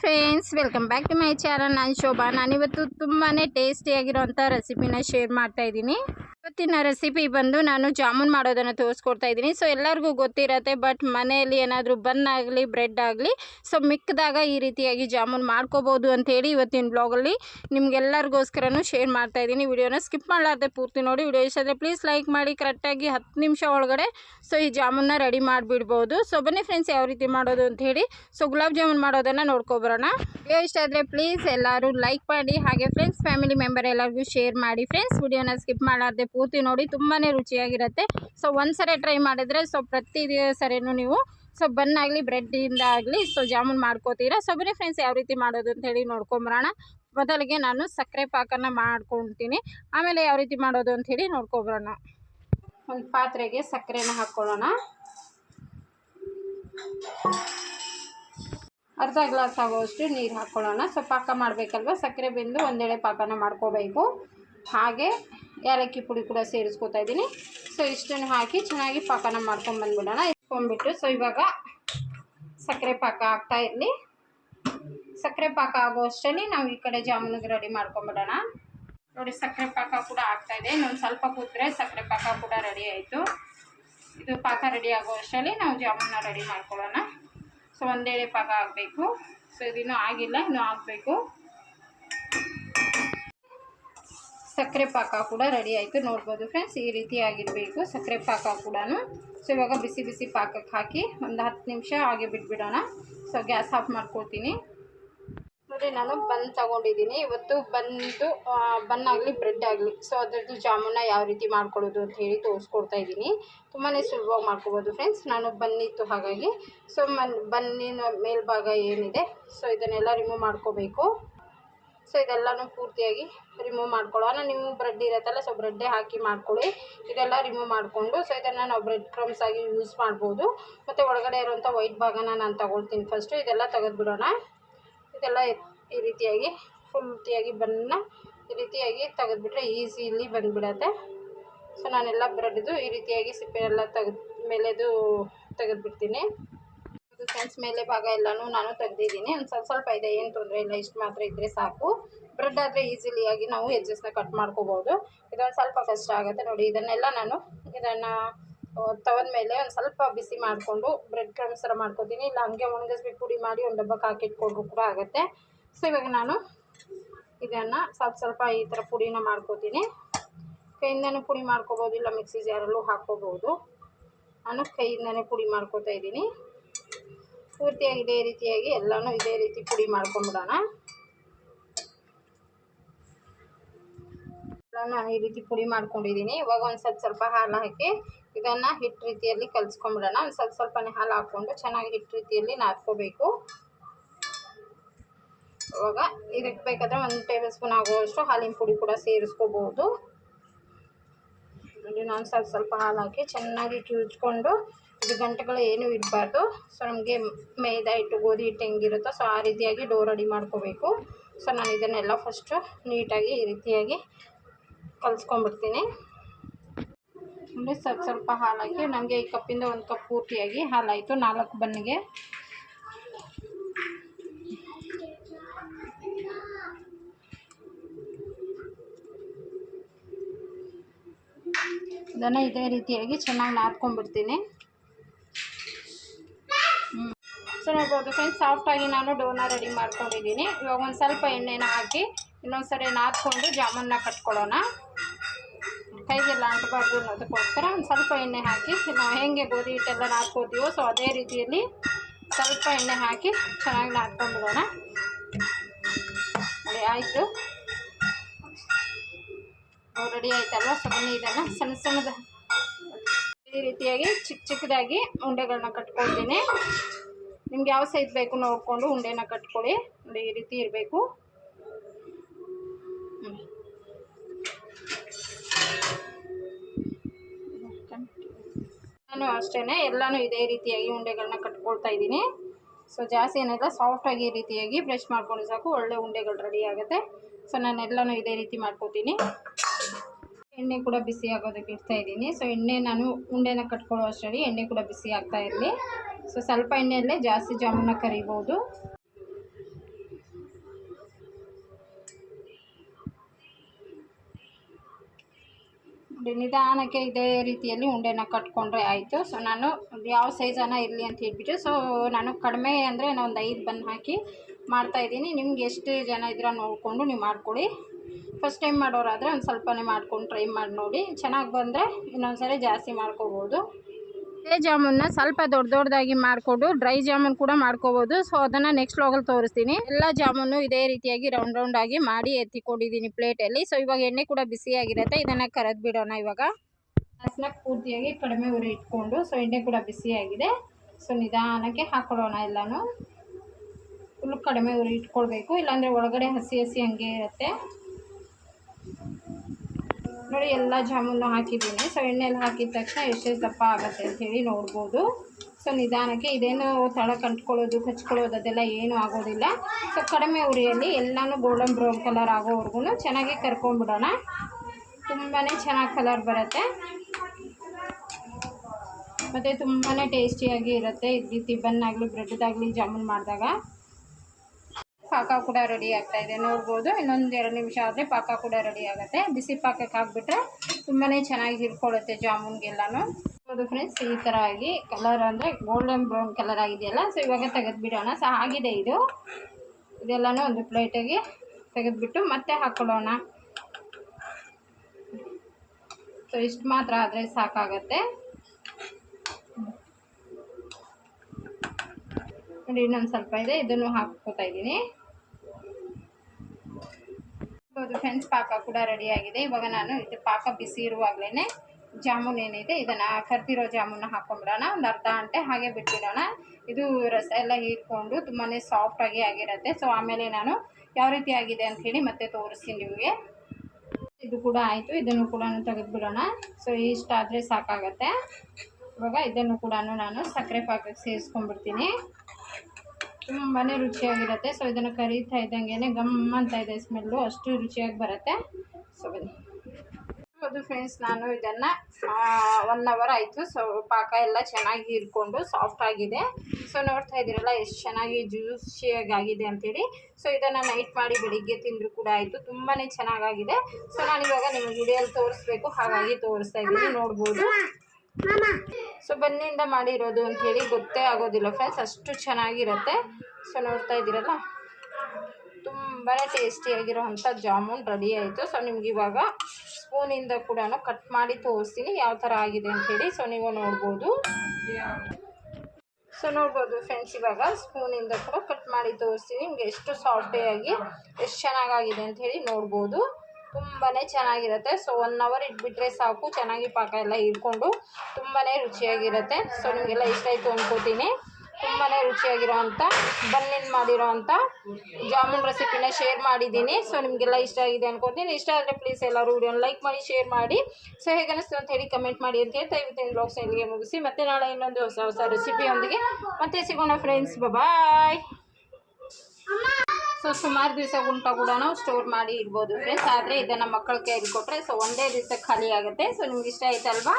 Friends welcome back to my channel ನಾನು ಶೋಭಾ. ನಾನಿವತ್ತು ತುಂಬಾ ಟೇಸ್ಟಿಯಾಗಿರೋವಂಥ ರೆಸಿಪಿನ ಶೇರ್ ಮಾಡ್ತಾ ಇದ್ದೀನಿ. ಇವತ್ತಿನ ರೆಸಿಪಿ ಬಂದು ನಾನು ಜಾಮೂನ್ ಮಾಡೋದನ್ನು ತೋರಿಸ್ಕೊಡ್ತಾ ಇದ್ದೀನಿ. ಸೊ ಎಲ್ಲರಿಗೂ ಗೊತ್ತಿರತ್ತೆ ಬಟ್ ಮನೆಯಲ್ಲಿ ಏನಾದರೂ ಬನ್ ಆಗಲಿ ಬ್ರೆಡ್ ಆಗಲಿ ಸೊ ಮಿಕ್ಕಿದಾಗ ಈ ರೀತಿಯಾಗಿ ಜಾಮೂನ್ ಮಾಡ್ಕೋಬೋದು ಅಂತೇಳಿ ಇವತ್ತಿನ ಬ್ಲಾಗಲ್ಲಿ ನಿಮ್ಗೆಲ್ಲರಿಗೋಸ್ಕರನೂ ಶೇರ್ ಮಾಡ್ತಾ ಇದ್ದೀನಿ. ವಿಡಿಯೋನ ಸ್ಕಿಪ್ ಮಾಡಲಾರ್ದೆ ಪೂರ್ತಿ ನೋಡಿ. ವಿಡಿಯೋ ಇಷ್ಟ ಆದರೆ ಪ್ಲೀಸ್ ಲೈಕ್ ಮಾಡಿ ಕರೆಕ್ಟಾಗಿ ಹತ್ತು ನಿಮಿಷ ಒಳಗಡೆ ಸೊ ಈ ಜಾಮೂನ್ನ ರೆಡಿ ಮಾಡಿಬಿಡ್ಬೋದು. ಸೊ ಬನ್ನಿ ಫ್ರೆಂಡ್ಸ್ ಯಾವ ರೀತಿ ಮಾಡೋದು ಅಂತ ಹೇಳಿ. ಸೊ ಗುಲಾಬ್ ಜಾಮೂನ್ ಮಾಡೋದನ್ನು ನೋಡ್ಕೊಬರೋಣ. ವಿಡಿಯೋ ಇಷ್ಟ ಆದರೆ ಪ್ಲೀಸ್ ಎಲ್ಲರೂ ಲೈಕ್ ಮಾಡಿ, ಹಾಗೆ ಫ್ರೆಂಡ್ಸ್ ಫ್ಯಾಮಿಲಿ ಮೆಂಬರ್ ಎಲ್ಲರಿಗೂ ಶೇರ್ ಮಾಡಿ ಫ್ರೆಂಡ್ಸ್ ವಿಡಿಯೋನ ಸ್ಕಿಪ್ ಮಾಡಾರ್ದೆ ಪೂರ್ತಿ ನೋಡಿ ತುಂಬಾ ರುಚಿಯಾಗಿರುತ್ತೆ. ಸೊ ಒಂದು ಸರಿ ಟ್ರೈ ಮಾಡಿದ್ರೆ ಸೊ ಪ್ರತಿ ಸರಿನೂ ನೀವು ಸೊ ಬನ್ನಾಗಲಿ ಬ್ರೆಡ್ಡಿಂದ ಆಗಲಿ ಸೊ ಜಾಮೂನ್ ಮಾಡ್ಕೋತೀರಾ. ಸೊ ಬನ್ನಿ ಫ್ರೆಂಡ್ಸ್ ಯಾವ ರೀತಿ ಮಾಡೋದು ಅಂತ ಹೇಳಿ ನೋಡ್ಕೊಂಬರೋಣ. ಮೊದಲಿಗೆ ನಾನು ಸಕ್ಕರೆ ಪಾಕನ ಮಾಡ್ಕೊತೀನಿ. ಆಮೇಲೆ ಯಾವ ರೀತಿ ಮಾಡೋದು ಅಂತ ಹೇಳಿ ನೋಡ್ಕೊಬರೋಣ. ಒಂದು ಪಾತ್ರೆಗೆ ಸಕ್ಕರೆನ ಹಾಕ್ಕೊಳ್ಳೋಣ. ಅರ್ಧ ಗ್ಲಾಸ್ ಆಗುವಷ್ಟು ನೀರು ಹಾಕ್ಕೊಳ್ಳೋಣ. ಸೊ ಪಾಕ ಮಾಡಬೇಕಲ್ವ? ಸಕ್ಕರೆ ಬೆಂದು ಒಂದೆಳೆ ಪಾಕನ ಮಾಡ್ಕೋಬೇಕು. ಹಾಗೆ ಏಲಕ್ಕಿ ಪುಡಿ ಕೂಡ ಸೇರಿಸ್ಕೊತಾ ಇದ್ದೀನಿ. ಸೊ ಇಷ್ಟನ್ನು ಹಾಕಿ ಚೆನ್ನಾಗಿ ಪಾಕನ ಮಾಡ್ಕೊಂಡು ಬಂದ್ಬಿಡೋಣ. ಇಟ್ಕೊಂಡ್ಬಿಟ್ಟು ಸೊ ಇವಾಗ ಸಕ್ಕರೆ ಪಾಕ ಆಗ್ತಾ ಇರಲಿ. ಸಕ್ಕರೆ ಪಾಕ ಆಗೋ ಅಷ್ಟರಲ್ಲಿ ನಾವು ಈ ಕಡೆ ಜಾಮೂನಿಗೆ ರೆಡಿ ಮಾಡ್ಕೊಂಬಿಡೋಣ ನೋಡಿ, ಸಕ್ಕರೆ ಪಾಕ ಕೂಡ ಆಗ್ತಾ ಇದೆ. ಇನ್ನೊಂದು ಸ್ವಲ್ಪ ಕೂತ್ರೆ ಸಕ್ಕರೆ ಪಾಕ ಕೂಡ ರೆಡಿ ಆಯಿತು. ಇದು ಪಾಕ ರೆಡಿ ಆಗೋ ಅಷ್ಟರಲ್ಲಿ ನಾವು ಜಾಮೂನ ರೆಡಿ ಮಾಡ್ಕೊಳ್ಳೋಣ. ಸೊ ಒಂದೇಳೆ ಪಾಕ ಆಗಬೇಕು. ಸೊ ಇದಿನ್ನೂ ಆಗಿಲ್ಲ, ಇನ್ನೂ ಆಗಬೇಕು. ಸಕ್ಕರೆ ಪಾಕ ಕೂಡ ರೆಡಿ ಆಯಿತು. ನೋಡ್ಬೋದು ಫ್ರೆಂಡ್ಸ್ ಈ ರೀತಿ ಆಗಿರಬೇಕು ಸಕ್ಕರೆ ಪಾಕ ಕೂಡ ಸೊ ಇವಾಗ ಬಿಸಿ ಬಿಸಿ ಪಾಕಕ್ಕೆ ಹಾಕಿ ಒಂದು ಹತ್ತು ನಿಮಿಷ ಹಾಗೆ ಬಿಟ್ಬಿಡೋಣ. ಸೊ ಗ್ಯಾಸ್ ಆಫ್ ಮಾಡ್ಕೊಳ್ತೀನಿ. ನೋಡಿ, ನಾನು ಬನ್ ತಗೊಂಡಿದ್ದೀನಿ. ಇವತ್ತು ಬಂದು ಬನ್ ಆಗಲಿ, ಬ್ರೆಡ್ ಆಗಲಿ. ಸೊ ಅದರದ್ದು ಜಾಮೂನ ಯಾವ ರೀತಿ ಮಾಡ್ಕೊಳ್ಳೋದು ಅಂತ ಹೇಳಿ ತೋರಿಸ್ಕೊಡ್ತಾ ಇದ್ದೀನಿ. ತುಂಬಾ ಸುಲಭವಾಗಿ ಮಾಡ್ಕೋಬೋದು ಫ್ರೆಂಡ್ಸ್ ನಾನು ಬನ್ನಿತ್ತು ಹಾಗಾಗಿ. ಸೊ ಮನ್, ಬನ್ನಿನ ಮೇಲ್ಭಾಗ ಏನಿದೆ? ಸೊ ಇದನ್ನೆಲ್ಲ ರಿಮೂವ್ ಮಾಡ್ಕೋಬೇಕು. ಸೊ, ಇದೆಲ್ಲನೂ ಪೂರ್ತಿಯಾಗಿ ರಿಮೂವ್ ಮಾಡ್ಕೊಳ್ಳೋಣ. ನೀವು ಬ್ರೆಡ್ ಇರುತ್ತಲ್ಲ ಸೊ ಬ್ರೆಡ್ಡೇ ಹಾಕಿ ಮಾಡ್ಕೊಳ್ಳಿ. ಇದೆಲ್ಲ ರಿಮೂವ್ ಮಾಡಿಕೊಂಡು ಸೊ ಇದನ್ನು ನಾವು ಬ್ರೆಡ್ ಕ್ರಮ್ಸ್ ಆಗಿ ಯೂಸ್ ಮಾಡ್ಬೋದು. ಮತ್ತು ಒಳಗಡೆ ಇರುವಂಥ ವೈಟ್ ಭಾಗನ ನಾನು ತಗೊಳ್ತೀನಿ ಫಸ್ಟು ಇದೆಲ್ಲ ತೆಗೆದುಬಿಡೋಣ. ಇದೆಲ್ಲ ಈ ರೀತಿಯಾಗಿ ಫುಲ್ತಿಯಾಗಿ ಬನ್ನ ಈ ರೀತಿಯಾಗಿ ತೆಗೆದುಬಿಟ್ರೆ ಈಸಿಲಿ ಬಂದುಬಿಡತ್ತೆ. ಸೊ ನಾನೆಲ್ಲ ಬ್ರೆಡ್ದು ಈ ರೀತಿಯಾಗಿ ಸಿಪ್ಪೆ ಎಲ್ಲ ತೆಗೆದು, ಮೇಲೆದು ತೆಗೆದುಬಿಡ್ತೀನಿ. ಫ್ರೆಂಡ್ಸ್ ಮೇಲೆ ಭಾಗ ಎಲ್ಲನೂ ನಾನು ತೆಗೆದಿದ್ದೀನಿ. ಒಂದು ಸ್ವಲ್ಪ ಸ್ವಲ್ಪ ಇದೆ, ಏನು ತೊಂದರೆ ಇಲ್ಲ, ಇಷ್ಟು ಮಾತ್ರ ಇದ್ದರೆ ಸಾಕು. ಬ್ರೆಡ್ ಆದರೆ ಈಸಿಲಿಯಾಗಿ ನಾವು ಎಜ್ಜಸ್ನ ಕಟ್ ಮಾಡ್ಕೋಬೋದು. ಇದೊಂದು ಸ್ವಲ್ಪ ಕಷ್ಟ ಆಗುತ್ತೆ ನೋಡಿ. ಇದನ್ನೆಲ್ಲ ನಾನು ಇದನ್ನು ತವದ ಮೇಲೆ ಒಂದು ಸ್ವಲ್ಪ ಬಿಸಿ ಮಾಡಿಕೊಂಡು ಬ್ರೆಡ್ ಕ್ರಮ್ಸ್ ಥರ ಮಾಡ್ಕೊತೀನಿ. ಇಲ್ಲ, ಹಂಗೆ ಒಣಗಿಸ್ಬಿಟ್ಟು ಪುಡಿ ಮಾಡಿ ಒಂದು ಡಬ್ಬಕ್ಕೆ ಹಾಕಿಟ್ಕೊಂಡ್ರು ಕೂಡ ಆಗುತ್ತೆ. ಸೊ ಇವಾಗ ನಾನು ಇದನ್ನು ಸ್ವಲ್ಪ ಸ್ವಲ್ಪ ಈ ಥರ ಪುಡಿನ ಮಾಡ್ಕೋತೀನಿ. ಕೈಯಿಂದನೂ ಪುಡಿ ಮಾಡ್ಕೋಬೋದು, ಇಲ್ಲ ಮಿಕ್ಸಿ ಜಾರಲ್ಲೂ ಹಾಕ್ಕೋಬೋದು. ನಾನು ಕೈಯಿಂದನೇ ಪುಡಿ ಮಾಡ್ಕೋತಾ ಇದ್ದೀನಿ. ಪೂರ್ತಿಯಾಗಿ ಇದೇ ರೀತಿಯಾಗಿ ಎಲ್ಲನೂ ಇದೇ ರೀತಿ ಪುಡಿ ಮಾಡ್ಕೊಂಡ್ಬಿಡೋಣ ನಾನು ಈ ರೀತಿ ಪುಡಿ ಮಾಡ್ಕೊಂಡಿದ್ದೀನಿ. ಇವಾಗ ಒಂದು ಸ್ವಲ್ಪ ಸ್ವಲ್ಪ ಹಾಲು ಹಾಕಿ ಇದನ್ನು ಹಿಟ್ಟು ರೀತಿಯಲ್ಲಿ ಕಲಿಸ್ಕೊಂಬಿಡೋಣ. ಒಂದು ಸ್ವಲ್ಪ ಸ್ವಲ್ಪನೇ ಹಾಲು ಹಾಕ್ಕೊಂಡು ಚೆನ್ನಾಗಿ ಹಿಟ್ಟು ರೀತಿಯಲ್ಲಿ ನಾದ್ಕೋಬೇಕು. ಇವಾಗ ಇದಕ್ಕೆ ಬೇಕಾದರೆ ಒಂದು ಟೇಬಲ್ ಸ್ಪೂನ್ ಆಗುವಷ್ಟು ಹಾಲಿನ ಪುಡಿ ಕೂಡ ಸೇರಿಸ್ಕೋಬೋದು. ನಾನು ಸ್ವಲ್ಪ ಸ್ವಲ್ಪ ಹಾಲು ಹಾಕಿ ಚೆನ್ನಾಗಿ ಕಿವುಚ್ಕೊಂಡು ಇದು ಗಂಟೆಗಳು ಏನೂ ಇರಬಾರ್ದು. ಸೊ ನಮಗೆ ಮೈದಾ ಹಿಟ್ಟು, ಗೋಧಿ ಹಿಟ್ಟು ಹೆಂಗಿರುತ್ತೋ ಸೊ ಆ ರೀತಿಯಾಗಿ ಡೋ ರೆಡಿ ಮಾಡ್ಕೋಬೇಕು. ಸೊ ನಾನು ಇದನ್ನೆಲ್ಲ ಫಸ್ಟು ನೀಟಾಗಿ ಈ ರೀತಿಯಾಗಿ ಕಲಿಸ್ಕೊಂಡ್ಬಿಡ್ತೀನಿ. ಅಂದರೆ ಸ್ವಲ್ಪ ಸ್ವಲ್ಪ ಹಾಲಾಗಿ ನನಗೆ ಈ ಕಪ್ಪಿಂದ ಒಂದು ಕಪ್ ಪೂರ್ತಿಯಾಗಿ ಹಾಲಾಯಿತು ನಾಲ್ಕು ಬನ್ನಿಗೆ. ಇದನ್ನು ಇದೇ ರೀತಿಯಾಗಿ ಚೆನ್ನಾಗಿ ನಾದ್ಕೊಂಡ್ಬಿಡ್ತೀನಿ ಸೊ ನೋಡ್ಬೋದು ಫ್ರೆಂಡ್ಸ್ ಸಾಫ್ಟಾಗಿ ನಾನು ಡೋನ ರೆಡಿ ಮಾಡ್ಕೊಂಡಿದ್ದೀನಿ. ಇವಾಗ ಒಂದು ಸ್ವಲ್ಪ ಎಣ್ಣೆನ ಹಾಕಿ ಇನ್ನೊಂದು ಸರಿ ನಾದ್ಕೊಂಡು ಜಾಮೂನ್ನ ಕಟ್ಕೊಳ್ಳೋಣ. ಕೈಗೆಲ್ಲ ಅಂಟಬಾರ್ದು ಅನ್ನೋದಕ್ಕೋಸ್ಕರ ಒಂದು ಸ್ವಲ್ಪ ಎಣ್ಣೆ ಹಾಕಿ, ನಾವು ಹೇಗೆ ಗೋಧಿ ಹಿಟ್ಟೆಲ್ಲ ನಾದ್ಕೋತೀವೋ ಸೊ ಅದೇ ರೀತಿಯಲ್ಲಿ ಸ್ವಲ್ಪ ಎಣ್ಣೆ ಹಾಕಿ ಚೆನ್ನಾಗಿ ನಾದ್ಕೊಂಡ್ಬಿಡೋಣ. ನೋಡಿ, ಆಯಿತು. ರೆಡಿ ಆಯ್ತಲ್ವ? ಸೊ ಬನ್ನಿ ಇದನ್ನು ಸಣ್ಣ ಸಣ್ಣದ ಈ ರೀತಿಯಾಗಿ ಚಿಕ್ಕ ಚಿಕ್ಕದಾಗಿ ಉಂಡೆಗಳನ್ನ ಕಟ್ಕೊಳ್ತೀನಿ. ನಿಮ್ಗೆ ಯಾವ ಸೈಜ್ ಬೇಕು ನೋಡಿಕೊಂಡು ಉಂಡೆನ ಕಟ್ಕೊಳ್ಳಿ. ನೋಡಿ ಈ ರೀತಿ ಇರಬೇಕು. ನಾನು ಅಷ್ಟೇ ಎಲ್ಲಾನು ಇದೇ ರೀತಿಯಾಗಿ ಉಂಡೆಗಳನ್ನ ಕಟ್ಕೊಳ್ತಾ ಇದ್ದೀನಿ. ಸೊ ಜಾಸ್ತಿ ಏನಿಲ್ಲ ಸಾಫ್ಟಾಗಿ ಈ ರೀತಿಯಾಗಿ ಬ್ರಷ್ ಮಾಡ್ಕೊಂಡು ಸಾಕು, ಒಳ್ಳೆ ಉಂಡೆಗಳು ರೆಡಿ ಆಗುತ್ತೆ. ಸೊ ನಾನು ಎಲ್ಲನೂ ಇದೇ ರೀತಿ ಮಾಡ್ಕೋತೀನಿ. ಎಣ್ಣೆ ಕೂಡ ಬಿಸಿ ಆಗೋದಕ್ಕೆ ಇಡ್ತಾ ಇದ್ದೀನಿ. ಸೊ ಎಣ್ಣೆ ನಾನು ಉಂಡೆನ ಕಟ್ಕೊಳ್ಳೋ ಅಷ್ಟರಲ್ಲಿ ಎಣ್ಣೆ ಕೂಡ ಬಿಸಿ ಆಗ್ತಾ ಇರಲಿ. ಸೊ ಸ್ವಲ್ಪ ಎಣ್ಣೆಯಲ್ಲೇ ಜಾಸ್ತಿ ಜಾಮೂನ ಕರಿಬೋದು. ನಿಧಾನಕ್ಕೆ ಇದೇ ರೀತಿಯಲ್ಲಿ ಉಂಡೆನ ಕಟ್ಕೊಂಡ್ರೆ ಆಯಿತು. ಸೊ ನಾನು ಯಾವ ಸೈಜನ ಇರಲಿ ಅಂತ ಹೇಳ್ಬಿಟ್ಟು ಸೊ ನಾನು ಕಡಿಮೆ ಅಂದರೆ ನಾನು ಒಂದು ಐದು ಬನ್ ಹಾಕಿ ಮಾಡ್ತಾಯಿದ್ದೀನಿ ನಿಮ್ಗೆ ಎಷ್ಟು ಜನ ಇದ್ರೆ ನೋಡಿಕೊಂಡು ನೀವು ಮಾಡ್ಕೊಳ್ಳಿ. ಫಸ್ಟ್ ಟೈಮ್ ಮಾಡೋರಾದರೆ ಒಂದು ಸ್ವಲ್ಪನೇ ಮಾಡ್ಕೊಂಡು ಟ್ರೈ ಮಾಡಿ ನೋಡಿ. ಚೆನ್ನಾಗಿ ಬಂದರೆ ಇನ್ನೊಂದು ಸರಿ ಜಾಸ್ತಿ ಮಾಡ್ಕೋಬೋದು. ಇದೇ ಜಾಮೂನ್ನ ಸ್ವಲ್ಪ ದೊಡ್ಡ ದೊಡ್ಡದಾಗಿ ಮಾಡಿಕೊಂಡು ಡ್ರೈ ಜಾಮೂನ್ ಕೂಡ ಮಾಡ್ಕೋಬೋದು. ಸೊ ಅದನ್ನು ನೆಕ್ಸ್ಟ್ ಲಾಗಲ್ಲಿ ತೋರಿಸ್ತೀನಿ. ಎಲ್ಲ ಜಾಮೂನು ಇದೇ ರೀತಿಯಾಗಿ ರೌಂಡ್ ರೌಂಡ್ ಆಗಿ ಮಾಡಿ ಎತ್ತಿಕೊಂಡಿದ್ದೀನಿ ಪ್ಲೇಟಲ್ಲಿ ಸೊ ಇವಾಗ ಎಣ್ಣೆ ಕೂಡ ಬಿಸಿಯಾಗಿರುತ್ತೆ ಇದನ್ನು ಕರೆದು ಬಿಡೋಣ ಇವಾಗ. ಹಸನ ಪೂರ್ತಿಯಾಗಿ ಕಡಿಮೆ ಉರಿ ಇಟ್ಕೊಂಡು ಸೊ ಎಣ್ಣೆ ಕೂಡ ಬಿಸಿಯಾಗಿದೆ ಸೊ ನಿಧಾನಕ್ಕೆ ಹಾಕೊಳ್ಳೋಣ ಎಲ್ಲನೂ. ಫುಲ್ ಕಡಿಮೆ ಉರಿ ಇಟ್ಕೊಳ್ಬೇಕು. ಇಲ್ಲಾಂದರೆ ಒಳಗಡೆ ಹಸಿ ಹಸಿ ಹಂಗೆ ಇರುತ್ತೆ. ನೋಡಿ ಎಲ್ಲ ಜಾಮೂನು ಹಾಕಿದ್ದೀನಿ. ಸೊ ಎಣ್ಣೆಲಿ ಹಾಕಿದ ತಕ್ಷಣ ಎಷ್ಟೆಷ್ಟು ದಪ್ಪ ಆಗುತ್ತೆ ಅಂಥೇಳಿ ನೋಡ್ಬೋದು. ಸೊ, ನಿಧಾನಕ್ಕೆ ಇದೇನು ತಳ ಕಂಟ್ಕೊಳ್ಳೋದು, ಕಚ್ಕೊಳ್ಳೋದು, ಅದೆಲ್ಲ ಏನೂ ಆಗೋದಿಲ್ಲ. ಸೊ, ಕಡಿಮೆ ಉರಿಯಲ್ಲಿ ಎಲ್ಲನೂ ಗೋಲ್ಡನ್ ಬ್ರೌನ್ ಕಲರ್ ಆಗೋವರೆಗೂ ಚೆನ್ನಾಗಿ ಕರ್ಕೊಂಡ್ಬಿಡೋಣ. ತುಂಬಾ ಚೆನ್ನಾಗಿ ಕಲರ್ ಬರುತ್ತೆ. ಮತ್ತು ತುಂಬಾ ಟೇಸ್ಟಿಯಾಗಿ ಇರುತ್ತೆ. ಈ ರೀತಿ ಬನ್ನಾಗಲಿ ಬ್ರೆಡ್ದಾಗಲಿ ಜಾಮೂನ್ ಮಾಡಿದಾಗ. ಪಾಕ ಕೂಡ ರೆಡಿ ಆಗ್ತಾ ಇದೆ. ನೋಡ್ಬೋದು, ಇನ್ನೊಂದು ಎರಡು ನಿಮಿಷ ಆದರೆ ಪಾಕ ಕೂಡ ರೆಡಿ ಆಗುತ್ತೆ. ಬಿಸಿ ಪಾಕಕ್ಕೆ ಹಾಕ್ಬಿಟ್ರೆ ತುಂಬಾ ಚೆನ್ನಾಗಿ ಹಿಡ್ಕೊಳ್ಳುತ್ತೆ ಜಾಮೂನ್ಗೆಲ್ಲನೂ. ನೋಡು ಫ್ರೆಂಡ್ಸ್ ಈ ಥರ ಆಗಿ ಕಲರ್ ಅಂದರೆ ಗೋಲ್ಡನ್ ಬ್ರೌನ್ ಕಲರ್ ಆಗಿದೆಯಲ್ಲ ಸೊ ಇವಾಗ ತೆಗೆದುಬಿಡೋಣ. ಸೊ ಆಗಿದೆ ಇದು. ಇದೆಲ್ಲನೂ ಒಂದು ಪ್ಲೇಟಿಗೆ ತೆಗೆದುಬಿಟ್ಟು ಮತ್ತೆ ಹಾಕ್ಕೊಳ್ಳೋಣ ಸೊ ಇಷ್ಟು ಮಾತ್ರ ಆದರೆ ಸಾಕಾಗತ್ತೆ. ನೋಡಿ, ಇನ್ನೊಂದು ಸ್ವಲ್ಪ ಇದೆ. ಇದನ್ನು ಹಾಕ್ಕೋತಾ ಇದ್ದೀನಿ. ಫ್ರೆಂಡ್ಸ್ ಪಾಕ ಕೂಡ ರೆಡಿ ಆಗಿದೆ. ಇವಾಗ ನಾನು ಇದು ಪಾಕ ಬಿಸಿ ಇರುವಾಗಲೇ ಜಾಮೂನ್ ಏನಿದೆ, ಇದನ್ನು ಕರ್ದಿರೋ ಜಾಮೂನ ಹಾಕೊಂಡ್ಬಿಡೋಣ. ಒಂದು ಅರ್ಧ ಗಂಟೆ ಹಾಗೆ ಬಿಟ್ಬಿಡೋಣ. ಇದು ರಸ ಎಲ್ಲ ಹೀರ್ಕೊಂಡು ತುಂಬಾ ಸಾಫ್ಟಾಗಿ ಆಗಿರುತ್ತೆ. ಸೊ ಆಮೇಲೆ ನಾನು ಯಾವ ರೀತಿ ಆಗಿದೆ ಅಂತ ಹೇಳಿ ಮತ್ತೆ ತೋರಿಸ್ತೀನಿ ನಿಮಗೆ. ಇದು ಕೂಡ ಆಯಿತು. ಇದನ್ನು ಕೂಡ ತೆಗೆದುಬಿಡೋಣ. ಸೊ ಇಷ್ಟಾದರೆ ಸಾಕಾಗತ್ತೆ. ಇವಾಗ ಇದನ್ನು ಕೂಡ ನಾನು ಸಕ್ಕರೆ ಪಾಕಕ್ಕೆ ಸೇರಿಸ್ಕೊಂಡ್ಬಿಡ್ತೀನಿ. ತುಂಬಾ ರುಚಿಯಾಗಿರುತ್ತೆ. ಸೊ ಇದನ್ನು ಕರೀತಾ ಇದ್ದಂಗೆ ಗಮ್ ಅಂತ ಇದೆ ಸ್ಮೆಲ್ಲು. ಅಷ್ಟು ರುಚಿಯಾಗಿ ಬರುತ್ತೆ. ಸೊ ಬನ್ನಿ ಅದು ಫ್ರೆಂಡ್ಸ್ ನಾನು ಇದನ್ನು ಒನ್ ಅವರ್ ಆಯಿತು. ಸೊ ಪಾಕ ಎಲ್ಲ ಚೆನ್ನಾಗಿ ಇರ್ಕೊಂಡು ಸಾಫ್ಟ್ ಆಗಿದೆ. ಸೊ ನೋಡ್ತಾ ಇದ್ದೀರಲ್ಲ, ಎಷ್ಟು ಚೆನ್ನಾಗಿ ಜ್ಯೂಸಿಯಾಗಿ ಆಗಿದೆ ಅಂತೇಳಿ. ಸೊ ಇದನ್ನು ನೈಟ್ ಮಾಡಿ ಬೆಳಿಗ್ಗೆ ತಿಂದರೂ ಕೂಡ ಆಯಿತು. ತುಂಬಾ ಚೆನ್ನಾಗಾಗಿದೆ. ಸೊ ನಾನು ಇವಾಗ ನಿಮಗೆ ವಿಡಿಯೋಲಿ ತೋರಿಸ್ಬೇಕು. ಹಾಗಾಗಿ ತೋರಿಸ್ತಾ ಇದ್ದೀನಿ. ನೋಡ್ಬೋದು. ಸೊ ಬನ್ನಿಂದ ಮಾಡಿರೋದು ಅಂತ ಹೇಳಿ ಗೊತ್ತೇ ಆಗೋದಿಲ್ಲ ಫ್ರೆಂಡ್ಸ್ ಅಷ್ಟು ಚೆನ್ನಾಗಿರುತ್ತೆ. ಸೊ ನೋಡ್ತಾ ಇದ್ದೀರಲ್ಲ? ತುಂಬಾ ಟೇಸ್ಟಿಯಾಗಿರೋವಂಥ ಜಾಮೂನ್ ರೆಡಿ ಆಯಿತು. ಸೊ ನಿಮ್ಗೆ ಇವಾಗ ಸ್ಪೂನಿಂದ ಕೂಡ ಕಟ್ ಮಾಡಿ ತೋರಿಸ್ತೀನಿ ಯಾವ ಥರ ಆಗಿದೆ ಅಂಥೇಳಿ ಸೊ ನೀವು ನೋಡ್ಬೋದು. ಸೊ ನೋಡ್ಬೋದು ಫ್ರೆಂಡ್ಸ್ ಇವಾಗ ಸ್ಪೂನಿಂದ ಕೂಡ ಕಟ್ ಮಾಡಿ ತೋರಿಸ್ತೀನಿ. ನಿಮಗೆ ಎಷ್ಟು ಸಾಫ್ಟಿಯಾಗಿ ಎಷ್ಟು ಚೆನ್ನಾಗಾಗಿದೆ ಅಂತ ಹೇಳಿ ನೋಡ್ಬೋದು. ತುಂಬಾ ಚೆನ್ನಾಗಿರುತ್ತೆ. ಸೊ ಒನ್ ಅವರ್ ಇಟ್ಬಿಟ್ರೆ ಸಾಕು. ಚೆನ್ನಾಗಿ ಪಾಕ ಎಲ್ಲ ಹಿಡ್ಕೊಂಡು ತುಂಬಾ ರುಚಿಯಾಗಿರುತ್ತೆ. ಸೊ ನಿಮಗೆಲ್ಲ ಇಷ್ಟ ಆಯಿತು ಅಂದ್ಕೋತೀನಿ ತುಂಬಾ ರುಚಿಯಾಗಿರೋವಂಥ ಬನ್ನಿಂದ ಮಾಡಿರೋವಂಥ ಜಾಮೂನ್ ರೆಸಿಪಿನ ಶೇರ್ ಮಾಡಿದ್ದೀನಿ. ಸೊ ನಿಮಗೆಲ್ಲ ಇಷ್ಟ ಆಗಿದೆ ಅನ್ಕೋತೀನಿ. ಇಷ್ಟ ಆದರೆ ಪ್ಲೀಸ್ ಎಲ್ಲರೂ ವಿಡಿಯೋನ ಲೈಕ್ ಮಾಡಿ ಶೇರ್ ಮಾಡಿ. ಸೊ ಹೇಗೆ ಅನಿಸ್ತು ಅಂತ ಹೇಳಿ ಕಮೆಂಟ್ ಮಾಡಿ ಅಂತ ಹೇಳ್ತಾ ಇವತ್ತಿನ ಬ್ಲಾಗ್ಸ್ ಇಲ್ಲಿಗೆ ಮುಗಿಸಿ. ಮತ್ತೆ ನಾಳೆ ಇನ್ನೊಂದು ಹೊಸ ಹೊಸ ರೆಸಿಪಿಯೊಂದಿಗೆ ಮತ್ತೆ ಸಿಗೋಣ ಫ್ರೆಂಡ್ಸ್ ಬಾಯ್ ಸೊ ಸುಮಾರು ದಿವಸ ಉಂಟ ಕೂಡ ನಾವು ಸ್ಟೋರ್ ಮಾಡಿ ಇಡ್ಬೋದು ಫ್ರೆಂಡ್ಸ್ ಆದರೆ ಇದನ್ನು ಮಕ್ಕಳ ಕೈಯಲ್ಲಿ ಕೊಟ್ಟರೆ ಸೊ ಒಂದೇ ದಿವಸ ಖಾಲಿ ಆಗುತ್ತೆ. ಸೊ ನಿಮ್ಗೆ ಇಷ್ಟ ಆಯ್ತಲ್ವಾ?